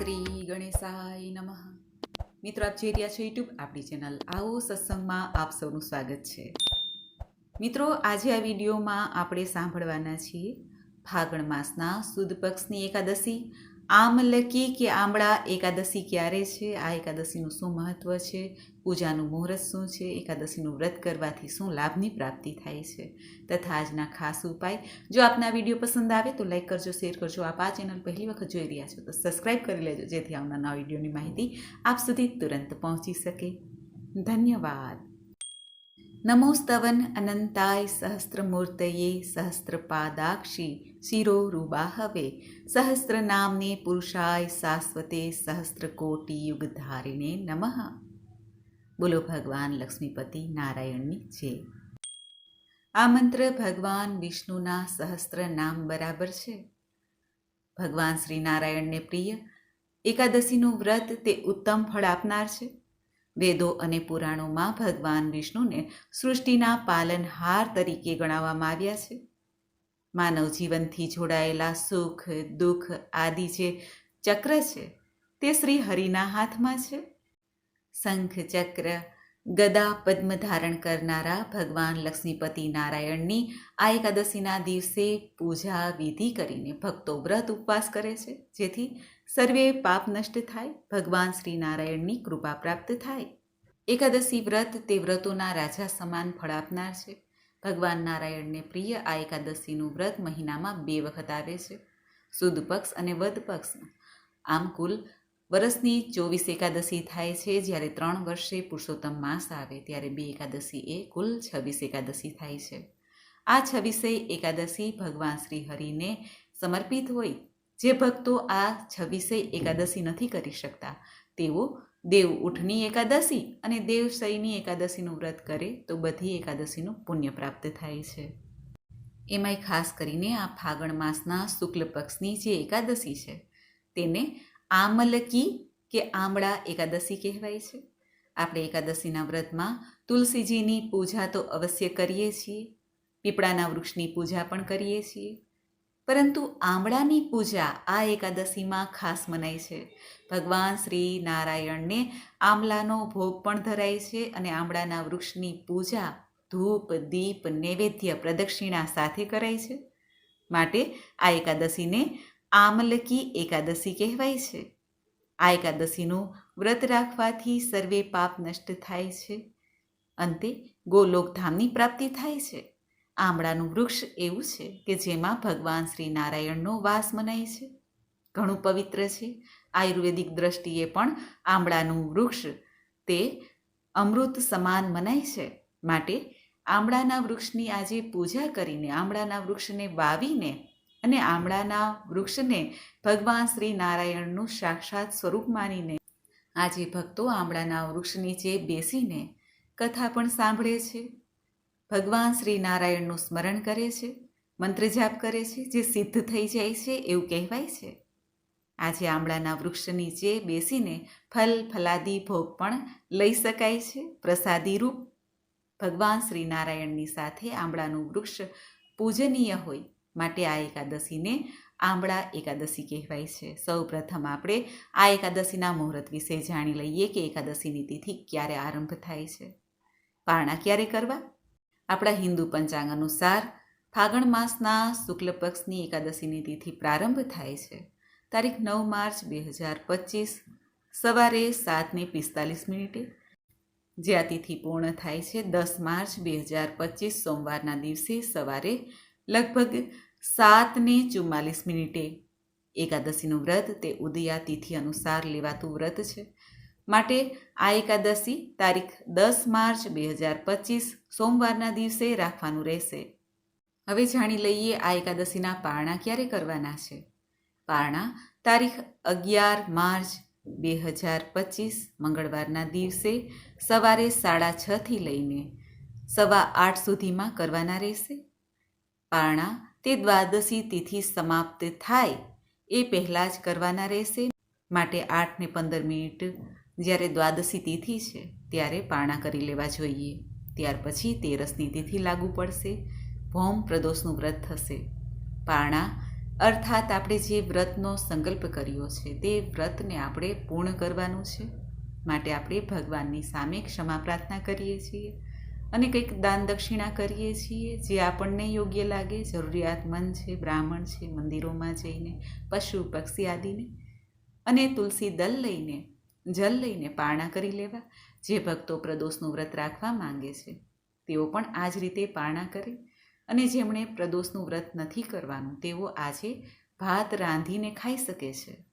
શ્રી ગણેશાય નમઃ. મિત્રો, આપ જોઈ રહ્યા છો યુટ્યુબ, આપણી ચેનલ આવો સત્સંગમાં આપ સૌનું સ્વાગત છે. મિત્રો, આજે આ વિડીયોમાં આપણે સાંભળવાના છીએ ફાગણ માસના સુદ પક્ષની એકાદશી આમલકી કે આમળા એકાદશી ક્યારે છે? આ એકાદશીનું શું મહત્ત્વ છે? પૂજાનું મુહૂર્ત શું છે? એકાદશીનું વ્રત કરવાથી શું લાભની પ્રાપ્તિ થાય છે? તથા આજના ખાસ ઉપાય. જો આપના વીડિયો પસંદ આવે તો લાઈક કરજો, શેર કરજો. આપ આ ચેનલ પહેલી વખત જોઈ રહ્યા છો તો સબસ્ક્રાઈબ કરી લેજો, જેથી આવનાર વિડીયોની માહિતી આપ સુધી તુરંત પહોંચી શકે. ધન્યવાદ. નમોસ્તવન અનંતાય સહસ્ત્રમૂર્તયે સહસ્ત્રપાદાક્ષી શિરો હવે સહસ્ત્ર નામને પુરુષાય શાશ્વતે સહસ્ત્રકોટિ યુગધારિણે નમઃ બોલો ભગવાન લક્ષ્મીપતિ નારાયણની છે આ મંત્ર ભગવાન વિષ્ણુના સહસ્ત્ર નામ બરાબર છે ભગવાન શ્રી નારાયણને પ્રિય એકાદશીનું વ્રત તે ઉત્તમ ફળ આપનાર છે વેદો અને પુરાણોમાં ભગવાન વિષ્ણુને સૃષ્ટિના પાલનહાર તરીકે ગણાવવામાં આવ્યા છે. માનવ જીવનથી જોડાયેલા સુખ, દુઃખ આદિ જે ચક્ર છે, તે શ્રી હરિના હાથમાં છે. શંખ ચક્ર ગદા પદ્મ ધારણ કરનારા ભગવાન લક્ષ્મીપતિ નારાયણની આ એકાદશીના દિવસે પૂજા વિધિ કરીને ભક્તો વ્રત ઉપવાસ કરે છે, જેથી સર્વે પાપ નષ્ટ થાય, ભગવાન શ્રી નારાયણની કૃપા પ્રાપ્ત થાય. એકાદશી વ્રત તે વ્રતોના રાજા સમાન ફળ આપનાર છે. ભગવાન નારાયણને પ્રિય આ એકાદશીનું વ્રત મહિનામાં બે વખત આવે છે. સુદ પક્ષ અને વદ પક્ષમાં આમ કુલ વર્ષની ચોવીસ એકાદશી થાય છે, જ્યારે ત્રણ વર્ષે પુરુષોત્તમ માસ આવે, ત્યારે બે એકાદશી એ કુલ છવ્વીસ એકાદશી થાય છે. આ છવ્વીસે એકાદશી ભગવાન શ્રી હરિને સમર્પિત હોય જે ભક્તો આ છવ્વીસે એકાદશી નથી કરી શકતા, તેઓ દેવ ઉઠની એકાદશી અને દેવશયની એકાદશીનું વ્રત કરે તો બધી એકાદશીનું પુણ્ય પ્રાપ્ત થાય છે. એમાંય ખાસ કરીને આ ફાગણ માસના શુક્લ પક્ષની જે એકાદશી છે, તેને આમલકી કે આમળા એકાદશી કહેવાય છે. આપણે એકાદશીના વ્રતમાં તુલસીજીની પૂજા તો અવશ્ય કરીએ છીએ, પીપળાના વૃક્ષની પૂજા પણ કરીએ છીએ. પરંતુ આમળાની પૂજા આ એકાદશીમાં ખાસ મનાય છે. ભગવાન શ્રી નારાયણને આમલાનો ભોગ પણ ધરાય છે અને આમળાના વૃક્ષની પૂજા ધૂપ, દીપ, નૈવેદ્ય પ્રદક્ષિણા સાથે કરાય છે. માટે આ એકાદશીને આમલકી એકાદશી કહેવાય છે. આ એકાદશીનું વ્રત રાખવાથી સર્વે પાપ નષ્ટ થાય છે. અંતે ગોલોકધામની પ્રાપ્તિ થાય છે. આમળાનું વૃક્ષ એવું છે કે જેમાં ભગવાન શ્રી નારાયણનો વાસ મનાય છે. ઘણું પવિત્ર છે. આયુર્વેદિક દ્રષ્ટિએ પણ આમળાનું વૃક્ષ તે અમૃત સમાન મનાય છે. માટે આમળાના વૃક્ષની આજે પૂજા કરીને, આમળાના વૃક્ષને વાવીને અને આમળાના વૃક્ષને ભગવાન શ્રી નારાયણનું સાક્ષાત સ્વરૂપ માનીને આજે ભક્તો આમળાના વૃક્ષ નીચે બેસીને કથા પણ સાંભળે છે. ભગવાન શ્રી નારાયણનું સ્મરણ કરે છે, મંત્ર જાપ કરે છે, જે સિદ્ધ થઈ જાય છે એવું કહેવાય છે. આજે આમળાના વૃક્ષ નીચે બેસીને ફલ, ફલાદી, ભોગ પણ લઈ શકાય છે પ્રસાદી રૂપ ભગવાન શ્રી નારાયણની સાથે આમળાનું વૃક્ષ પૂજનીય હોય, માટે આ એકાદશીને આંબળા એકાદશી કહેવાય છે. સૌ પ્રથમ આપણે આ એકાદશીના મુહૂર્ત વિશે જાણી લઈએ કે એકાદશીની તિથિ ક્યારે આરંભ થાય છે. પારણા ક્યારે કરવા? આપણા હિન્દુ પંચાંગ અનુસાર ફાગણ માસના શુક્લ પક્ષની એકાદશીની તિથિ પ્રારંભ થાય છે. તારીખ નવ માર્ચ બે હજાર પચીસ સવારે સાતને પિસ્તાલીસ મિનિટે. જે આ તિથિ પૂર્ણ થાય છે દસ માર્ચ બે હજાર પચીસ સોમવારના દિવસે સવારે લગભગ સાતને ચુમ્માલીસ મિનિટે. એકાદશીનું વ્રત તે ઉદયા તિથિ અનુસાર લેવાતું વ્રત છે. માટે આ એકાદશી તારીખ દસ માર્ચ બે હજાર પચીસ સોમવારના દિવસે રાખવાનું રહેશે. હવે જાણી લઈએ આ એકાદશીના પારણા ક્યારે કરવાના છે. પારણા તારીખ અગિયાર માર્ચ બે હજાર પચીસ મંગળવારના દિવસે સવારે સાડા છથી લઈને સવા આઠ સુધીમાં કરવાના રહેશે. પારણા તે દ્વાદશી તિથિ સમાપ્ત થાય એ પહેલાં જ કરવાના રહેશે. માટે આઠને પંદર મિનિટ જ્યારે દ્વાદશી તિથિ છે, ત્યારે પારણા કરી લેવા જોઈએ. ત્યાર પછી તેરસની તિથિ લાગુ પડશે. ભૌમ પ્રદોષનું વ્રત થશે. પારણા, અર્થાત આપણે જે વ્રતનો સંકલ્પ કર્યો છે, તે વ્રતને આપણે પૂર્ણ કરવાનું છે. માટે આપણે ભગવાનની સામે ક્ષમા પ્રાર્થના કરીએ છીએ અને કંઈક દાન દક્ષિણા કરીએ છીએ, જે આપણને યોગ્ય લાગે. જરૂરિયાતમંદ છે, બ્રાહ્મણ છે, મંદિરોમાં જઈને, પશુ, પક્ષી આદિને. અને તુલસી દલ લઈને જલ લઈને પારણા કરી લેવા, જે ભક્તો પ્રદોષનું વ્રત રાખવા માંગે છે. તેઓ પણ આ જ રીતે પારણા કરે અને જેમણે પ્રદોષનું વ્રત નથી કરવાનું, તેઓ આજે ભાત રાંધીને ખાઈ શકે છે.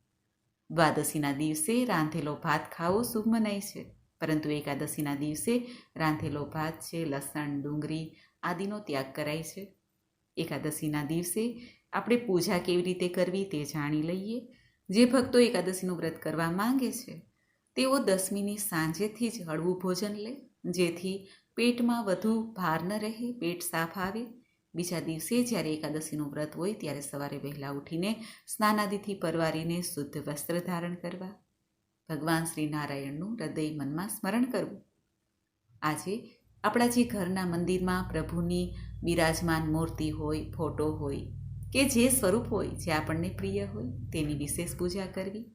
દ્વાદશીના દિવસે રાંધેલો ભાત ખાવો શુભ મનાય છે, પરંતુ એકાદશીના દિવસે રાંધેલો ભાત છે, લસણ, ડુંગળી આદિનો ત્યાગ કરાય છે. એકાદશીના દિવસે આપણે પૂજા કેવી રીતે કરવી તે જાણી લઈએ. જે ભક્તો એકાદશીનું વ્રત કરવા માંગે છે તેઓ દસમીની સાંજેથી જ હળવું ભોજન લે, જેથી પેટમાં વધુ ભાર ન રહે, પેટ સાફ આવે. બીજા દિવસે જ્યારે એકાદશીનું વ્રત હોય ત્યારે સવારે વહેલા ઉઠીને સ્નાનાદિથી પરવારીને શુદ્ધ વસ્ત્ર ધારણ કરવા. ભગવાન શ્રી નારાયણનું હૃદય મનમાં સ્મરણ કરવું. આજે આપણા જે ઘરના મંદિરમાં પ્રભુની બિરાજમાન મૂર્તિ હોય, ફોટો હોય કે જે સ્વરૂપ હોય, જે આપણને પ્રિય હોય, તેની વિશેષ પૂજા કરવી.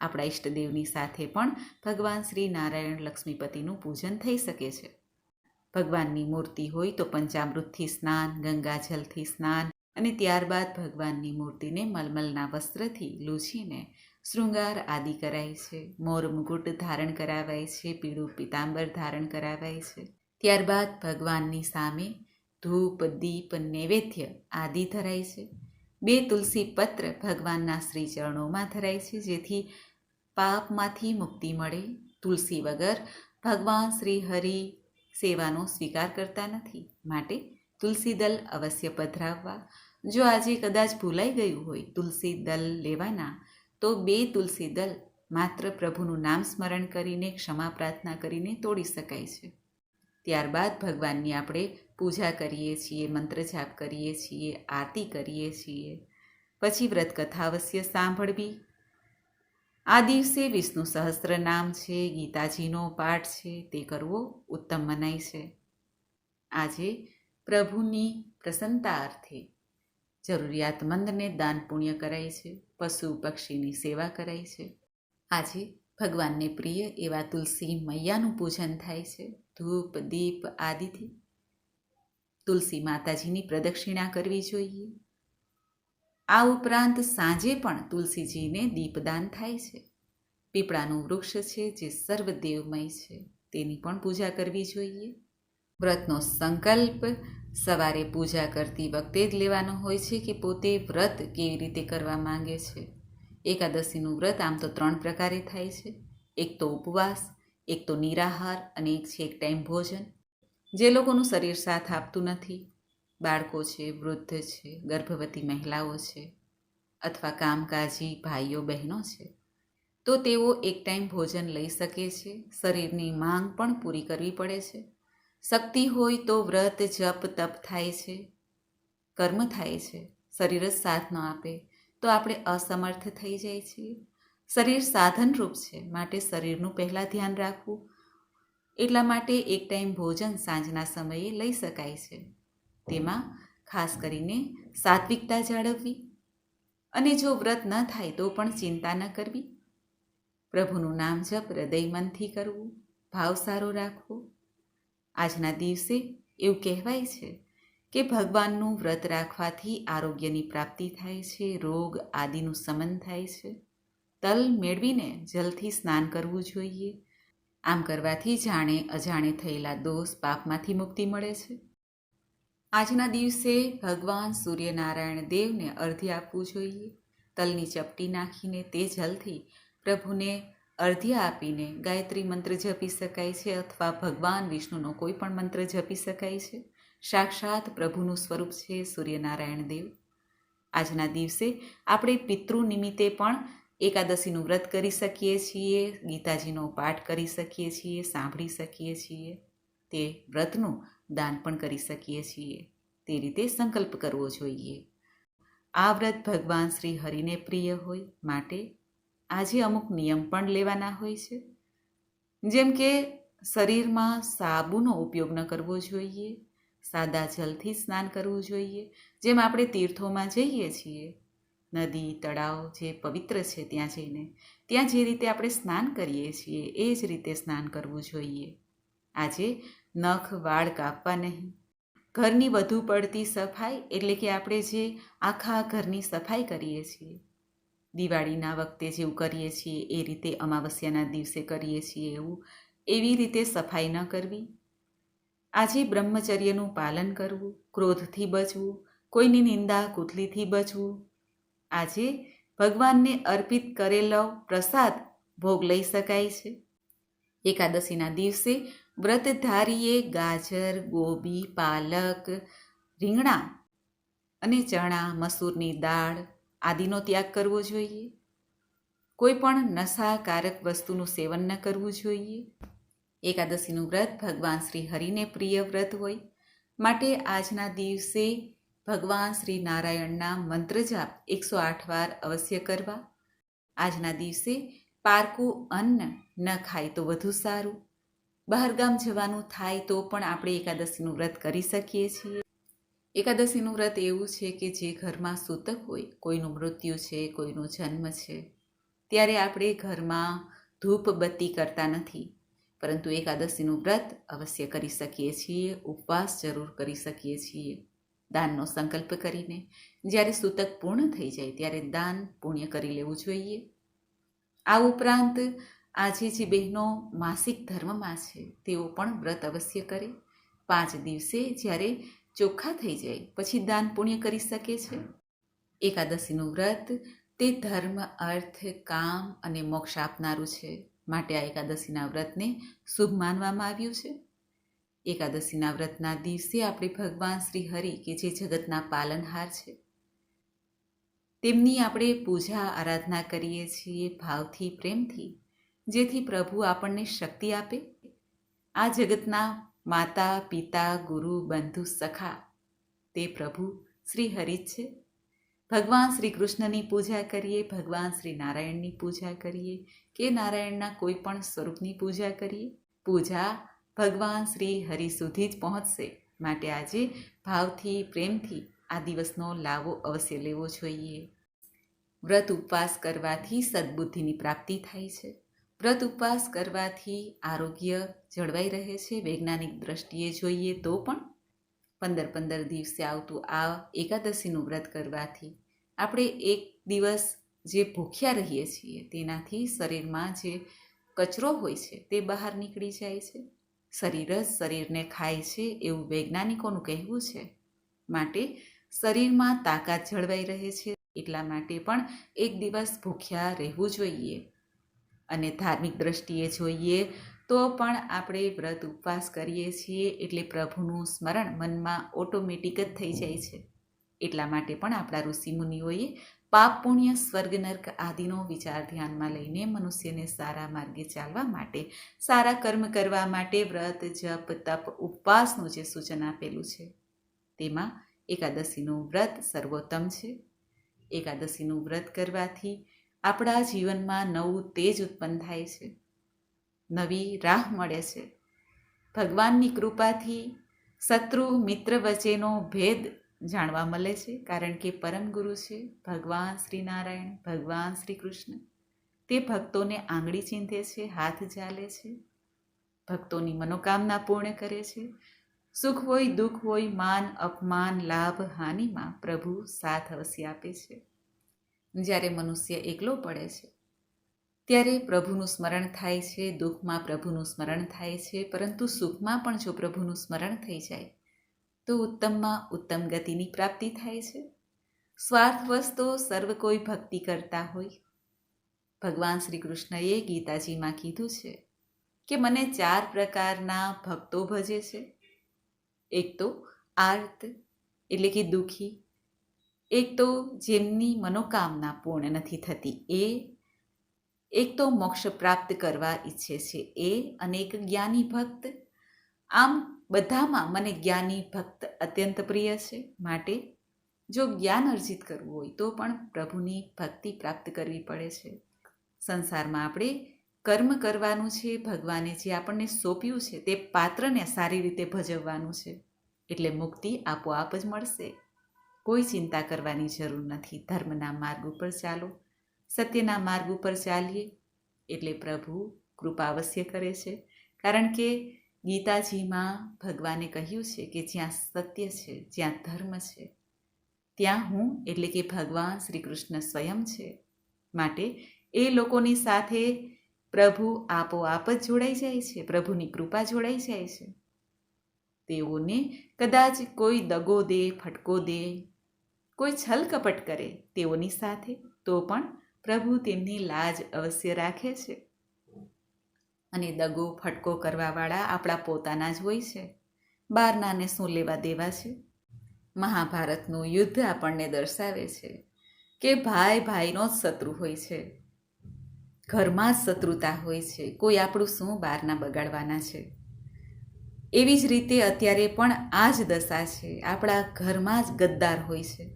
આપણા ઈષ્ટદેવની સાથે પણ ભગવાન શ્રી નારાયણ લક્ષ્મીપતિનું પૂજન થઈ શકે છે. ભગવાનની મૂર્તિ હોય તો પંચામૃતથી સ્નાન, ગંગાજલથી સ્નાન અને ત્યારબાદ ભગવાનની મૂર્તિને મલમલના વસ્ત્રથી લૂછીને શૃંગાર આદિ કરાય છે. મોર મુકુટ ધારણ કરાવાય છે, પીળું પિતાંબર ધારણ કરાવાય છે. ત્યારબાદ ભગવાનની સામે ધૂપ, દીપ, નૈવેદ્ય આદિ ધરાય છે. બે તુલસી પત્ર ભગવાનના શ્રી ચરણોમાં ધરાય છે, જેથી પાપમાંથી મુક્તિ મળે, તુલસી વગર ભગવાન શ્રી હરિ સેવાનો સ્વીકાર કરતા નથી. માટે તુલસી દલ અવશ્ય પધરાવવા. જો આજે કદાચ ભૂલાઈ ગયું હોય તુલસી દલ લેવાના, તો બે તુલસી દલ માત્ર પ્રભુનું નામ સ્મરણ કરીને, ક્ષમા પ્રાર્થના કરીને તોડી શકાય છે. ત્યારબાદ ભગવાનની આપણે પૂજા કરીએ છીએ, મંત્ર જાપ કરીએ છીએ, આરતી કરીએ છીએ. પછી વ્રત કથા અવશ્ય સાંભળવી. આ દિવસે વિષ્ણુ સહસ્ત્ર નામ છે, ગીતાજીનો પાઠ છે, તે કરવો ઉત્તમ મનાય છે. આજે પ્રભુની પ્રસન્નતા અર્થે જરૂરિયાતમંદને દાન પુણ્ય કરાય છે, પશુ પક્ષીની સેવા કરાય છે. આજે ભગવાનને પ્રિય એવા તુલસી મૈયાનું પૂજન થાય છે, ધૂપ, દીપ આદિથી. તુલસી માતાજીની પ્રદક્ષિણા કરવી જોઈએ. આ ઉપરાંત સાંજે પણ તુલસીજીને દીપદાન થાય છે. પીપળાનું વૃક્ષ છે જે સર્વદેવમય છે, તેની પણ પૂજા કરવી જોઈએ. વ્રતનો સંકલ્પ, સવારે પૂજા કરતી વખતે જ લેવાનો હોય છે કે પોતે વ્રત કેવી રીતે કરવા માંગે છે. એકાદશીનું વ્રત આમ તો ત્રણ પ્રકારે થાય છે. એક તો ઉપવાસ, એક તો નિરાહાર અને એક છે એક ટાઈમ ભોજન. જે લોકોનું શરીર સાથ આપતું નથી બાળકો છે, વૃદ્ધ છે, ગર્ભવતી મહિલાઓ છે અથવા કામકાજી ભાઈઓ, બહેનો છે, તો તેઓ એક ટાઈમ ભોજન લઈ શકે છે, શરીરની માંગ પણ પૂરી કરવી પડે છે. શક્તિ હોય તો વ્રત, જપ, તપ થાય છે, કર્મ થાય છે, શરીર જ સાથ ન આપે, તો આપણે અસમર્થ થઈ જાય છીએ. શરીર સાધનરૂપ છે, માટે શરીરનું પહેલાં ધ્યાન રાખવું, એટલા માટે એક ટાઈમ ભોજન સાંજના સમયે લઈ શકાય છે. તેમાં ખાસ કરીને સાત્વિકતા જાળવવી અને જો વ્રત ન થાય તો પણ ચિંતા ન કરવી. પ્રભુનું નામ જપ હૃદય મનથી કરવું, ભાવ સારો રાખવો. આજના દિવસે એવું કહેવાય છે કે ભગવાનનું વ્રત રાખવાથી આરોગ્યની પ્રાપ્તિ થાય છે, રોગ આદિનું સમન થાય છે. તલ મેળવીને જલથી સ્નાન કરવું જોઈએ. આમ કરવાથી જાણે અજાણે થયેલા દોષ પાપમાંથી મુક્તિ મળે છે. આજના દિવસે ભગવાન સૂર્યનારાયણ દેવને અર્ધ્ય આપવું જોઈએ. તલની ચપટી નાખીને તે જલથી પ્રભુને અર્ધ્ય આપીને ગાયત્રી મંત્ર જપી શકાય છે અથવા ભગવાન વિષ્ણુનો કોઈ પણ મંત્ર જપી શકાય છે. સાક્ષાત પ્રભુનું સ્વરૂપ છે સૂર્યનારાયણ દેવ. આજના દિવસે આપણે પિતૃ નિમિત્તે પણ એકાદશીનું વ્રત કરી શકીએ છીએ, ગીતાજીનો પાઠ કરી શકીએ છીએ, સાંભળી શકીએ છીએ. તે વ્રતનું દાન પણ કરી શકીએ છીએ. તે રીતે સંકલ્પ કરવો જોઈએ. આ વ્રત ભગવાન શ્રી હરિને પ્રિય હોય માટે આજે અમુક નિયમ પણ લેવાના હોય છે. જેમ કે શરીરમાં સાબુનો ઉપયોગ ન કરવો જોઈએ, સાદા જલથી સ્નાન કરવું જોઈએ, જેમ આપણે તીર્થોમાં જઈએ છીએ. નદી, તળાવ જે પવિત્ર છે ત્યાં જઈને, ત્યાં જે રીતે આપણે સ્નાન કરીએ છીએ, એ જ રીતે સ્નાન કરવું જોઈએ. આજે નખ, વાળ કાપવા નહીં. ઘરની વધુ પડતી સફાઈ એટલે કે આપણે જે આખા ઘરની સફાઈ કરીએ છીએ. દિવાળીના વખતે જેવું કરીએ છીએ, એ રીતે અમાવસ્યાના દિવસે કરીએ છીએ એવું. એવી રીતે સફાઈ ન કરવી. આજે બ્રહ્મચર્યનું પાલન કરવું, ક્રોધથી બચવું, કોઈની નિંદા કુથલીથી બચવું. આજે ભગવાનને અર્પિત કરેલો પ્રસાદ ભોગ લઈ શકાય છે. એકાદશીના દિવસે વ્રતધારીએ ગાજર, ગોબી, પાલક, રીંગણા અને ચણા, મસૂરની દાળ આદિનો ત્યાગ કરવો જોઈએ. કોઈ પણ નશાકારક વસ્તુનું સેવન ન કરવું જોઈએ. એકાદશીનું વ્રત ભગવાન શ્રી હરિને પ્રિય વ્રત હોય. માટે આજના દિવસે ભગવાન શ્રી નારાયણના મંત્ર જાપ એકસો આઠ વાર અવશ્ય કરવા. આજના દિવસે પારકું અન્ન ન ખાય તો વધુ સારું. બહારગામ જવાનું થાય તો પણ આપણે એકાદશીનું વ્રત કરી શકીએ છીએ. એકાદશીનું વ્રત એવું છે કે જે ઘરમાં સૂતક હોય, કોઈનું મૃત્યુ છે, કોઈનો જન્મ છે, ત્યારે આપણે ઘરમાં ધૂપ બત્તી કરતા નથી. પરંતુ એકાદશીનું વ્રત અવશ્ય કરી શકીએ છીએ, ઉપવાસ જરૂર કરી શકીએ છીએ. દાનનો સંકલ્પ કરીને, જ્યારે સૂતક પૂર્ણ થઈ જાય ત્યારે દાન પુણ્ય કરી લેવું જોઈએ. આ ઉપરાંત આજે જે બહેનો માસિક ધર્મમાં છે, તેઓ પણ વ્રત અવશ્ય કરે. પાંચ દિવસે જ્યારે ચોખ્ખા થઈ જાય, પછી દાન પુણ્ય કરી શકે છે. એકાદશીનું વ્રત તે ધર્મ, અર્થ, કામ અને મોક્ષ આપનારું છે. માટે આ એકાદશીના વ્રતને શુભ માનવામાં આવ્યું છે. એકાદશીના વ્રતના દિવસે આપણે ભગવાન શ્રી હરિ કે જે જગતના પાલનહાર છે. તેમની આપણે પૂજા, આરાધના કરીએ છીએ, ભાવથી, પ્રેમથી. જેથી પ્રભુ આપણને શક્તિ આપે. આ જગતના માતા, પિતા, ગુરુ, બંધુ, સખા, તે પ્રભુ શ્રી હરિ છે. ભગવાન શ્રી કૃષ્ણની પૂજા કરીએ, ભગવાન શ્રી નારાયણની પૂજા કરીએ, કે નારાયણના કોઈ પણ સ્વરૂપની પૂજા કરીએ, પૂજા ભગવાન શ્રી હરિ સુધી જ પહોંચશે. માટે આજે ભાવથી, પ્રેમથી આ દિવસનો લાવો અવશ્ય લેવો જોઈએ. વ્રત ઉપવાસ કરવાથી સદબુદ્ધિની પ્રાપ્તિ થાય છે. વ્રત ઉપવાસ કરવાથી આરોગ્ય જળવાઈ રહે છે. વૈજ્ઞાનિક દ્રષ્ટિએ જોઈએ તો પણ પંદર પંદર દિવસે આવતું આ એકાદશીનું વ્રત કરવાથી આપણે એક દિવસ જે ભૂખ્યા રહીએ છીએ તેનાથી શરીરમાં જે કચરો હોય છે તે બહાર નીકળી જાય છે. શરીર જ શરીરને ખાય છે એવું વૈજ્ઞાનિકોનું કહેવું છે. માટે શરીરમાં તાકાત જળવાઈ રહે છે. એટલા માટે પણ એક દિવસ ભૂખ્યા રહેવું જોઈએ. અને ધાર્મિક દ્રષ્ટિએ જોઈએ તો પણ આપણે વ્રત ઉપવાસ કરીએ છીએ એટલે પ્રભુનું સ્મરણ મનમાં ઓટોમેટિક જ થઈ જાય છે. એટલા માટે પણ આપણા ઋષિમુનિઓએ પાપ, પુણ્ય, સ્વર્ગ, નર્ક આદિનો વિચાર ધ્યાનમાં લઈને મનુષ્યને સારા માર્ગે ચાલવા માટે, સારા કર્મ કરવા માટે વ્રત, જપ, તપ, ઉપવાસનું જે સૂચન આપેલું છે. તેમાં એકાદશીનું વ્રત સર્વોત્તમ છે. એકાદશીનું વ્રત કરવાથી આપણા જીવનમાં નવું તેજ ઉત્પન્ન થાય છે. નવી રાહ મળે છે. ભગવાનની કૃપાથી શત્રુ મિત્ર વચ્ચેનો ભેદ જાણવા મળે છે, કારણ કે પરમ ગુરુ છે, ભગવાન શ્રી નારાયણ ભગવાન શ્રી કૃષ્ણ તે ભક્તોને આંગળી ચીંધે છે, હાથ ઝાલે છે. ભક્તોની મનોકામના પૂર્ણ કરે છે. સુખ હોય દુઃખ હોય, માન, અપમાન, લાભ, હાનિમાં પ્રભુ સાથ અવશ્ય આપે છે. જ્યારે મનુષ્ય એકલો પડે છે. ત્યારે પ્રભુનું સ્મરણ થાય છે, દુઃખમાં પ્રભુનું સ્મરણ થાય છે, પરંતુ સુખમાં પણ જો પ્રભુનું સ્મરણ થઈ જાય, તો ઉત્તમમાં ઉત્તમ ગતિની પ્રાપ્તિ થાય છે. સ્વાર્થવશ તો સર્વ કોઈ ભક્તિ કરતા હોય. ભગવાન શ્રી કૃષ્ણએ ગીતાજીમાં કીધું છે કે મને ચાર પ્રકારના ભક્તો ભજે છે. એક તો આર્ત, એટલે કે દુઃખી એક તો જેમની મનોકામના પૂર્ણ નથી થતી, એ એક તો મોક્ષ પ્રાપ્ત કરવા ઈચ્છે છે, એ અને એક જ્ઞાની ભક્ત, આમ બધામાં મને જ્ઞાની ભક્ત અત્યંત પ્રિય છે માટે જો જ્ઞાન અર્જિત કરવું હોય તો પણ પ્રભુની ભક્તિ પ્રાપ્ત કરવી પડે છે. સંસારમાં આપણે કર્મ કરવાનું છે, ભગવાને જે આપણને સોંપ્યું છે તે પાત્રને સારી રીતે ભજવવાનું છે, એટલે મુક્તિ આપોઆપ જ મળશે. કોઈ ચિંતા કરવાની જરૂર નથી. ધર્મના માર્ગ ઉપર ચાલો. સત્યના માર્ગ ઉપર ચાલીએ. એટલે પ્રભુ કૃપા અવશ્ય કરે છે. કારણ કે ગીતાજીમાં ભગવાને કહ્યું છે કે જ્યાં સત્ય છે, જ્યાં ધર્મ છે, ત્યાં હું એટલે કે ભગવાન શ્રી કૃષ્ણ સ્વયં છે. માટે એ લોકોની સાથે પ્રભુ આપોઆપ જ જોડાઈ જાય છે. પ્રભુની કૃપા જોડાઈ જાય છે. તેઓને કદાચ કોઈ દગો દે, ફટકો દે કોઈ છલકપટ કરે તેઓની સાથે, તો પણ પ્રભુ તેમની લાજ અવશ્ય રાખે છે. અને દગો ફટકો કરવાવાળા આપણા પોતાના જ હોય છે. બહારનાને શું લેવા દેવા છે? મહાભારતનું યુદ્ધ આપણને દર્શાવે છે કે ભાઈ ભાઈનો જ શત્રુ હોય છે. ઘરમાં જ શત્રુતા હોય છે. કોઈ આપણું શું બહારના બગાડવાના છે? એવી જ રીતે અત્યારે પણ આ જ દશા છે. આપણા ઘરમાં જ ગદ્દાર હોય છે.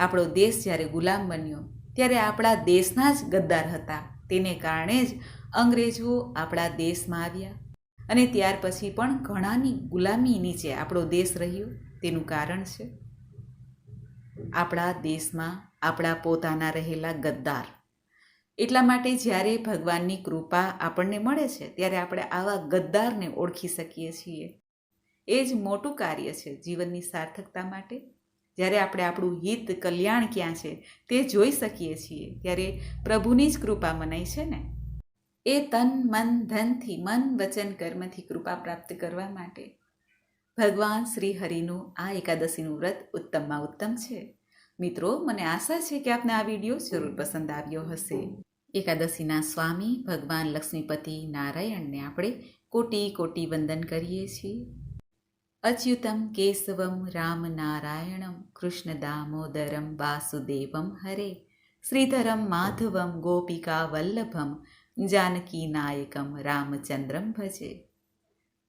આપણો દેશ જ્યારે ગુલામ બન્યો, ત્યારે આપણા દેશના જ ગદ્દાર હતા. તેને કારણે જ અંગ્રેજો આપણા દેશમાં આવ્યા અને ત્યાર પછી પણ ઘણાની ગુલામી નીચે આપણો દેશ રહ્યો. તેનું કારણ છે આપણા દેશમાં આપણા પોતાના રહેલા ગદ્દાર. એટલા માટે જ્યારે ભગવાનની કૃપા આપણને મળે છે, ત્યારે આપણે આવા ગદ્દારને ઓળખી શકીએ છીએ. એ જ મોટું કાર્ય છે જીવનની સાર્થકતા માટે. જ્યારે આપણે આપણું હિત કલ્યાણ ક્યાં છે તે જોઈ શકીએ છીએ, ત્યારે પ્રભુની જ કૃપા મનાય છે ને? એ તન, મન, ધનથી, મન, વચન, કર્મથી કૃપા પ્રાપ્ત કરવા માટે. ભગવાન શ્રી હરિનું આ એકાદશીનું વ્રત ઉત્તમમાં ઉત્તમ છે. મિત્રો, મને આશા છે કે આપને આ વીડિયો જરૂર પસંદ આવ્યો હશે. એકાદશીના સ્વામી ભગવાન લક્ષ્મીપતિ નારાયણને આપણે કોટી કોટી વંદન કરીએ છીએ. અચ્યુતમ કેશવમ રામ નારાયણમ કૃષ્ણ દામોદરમ વાસુદેવમ હરે શ્રીધરમ માધવમ ગોપિકા વલ્લભમ જાનકી નાયકમ રામચંદ્રમ ભજે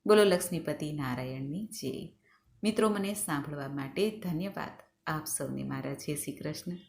બોલો લક્ષ્મીપતિ નારાયણની જય મિત્રો મને સાંભળવા માટે ધન્યવાદ। આપ સૌને મારા જય શ્રી કૃષ્ણ।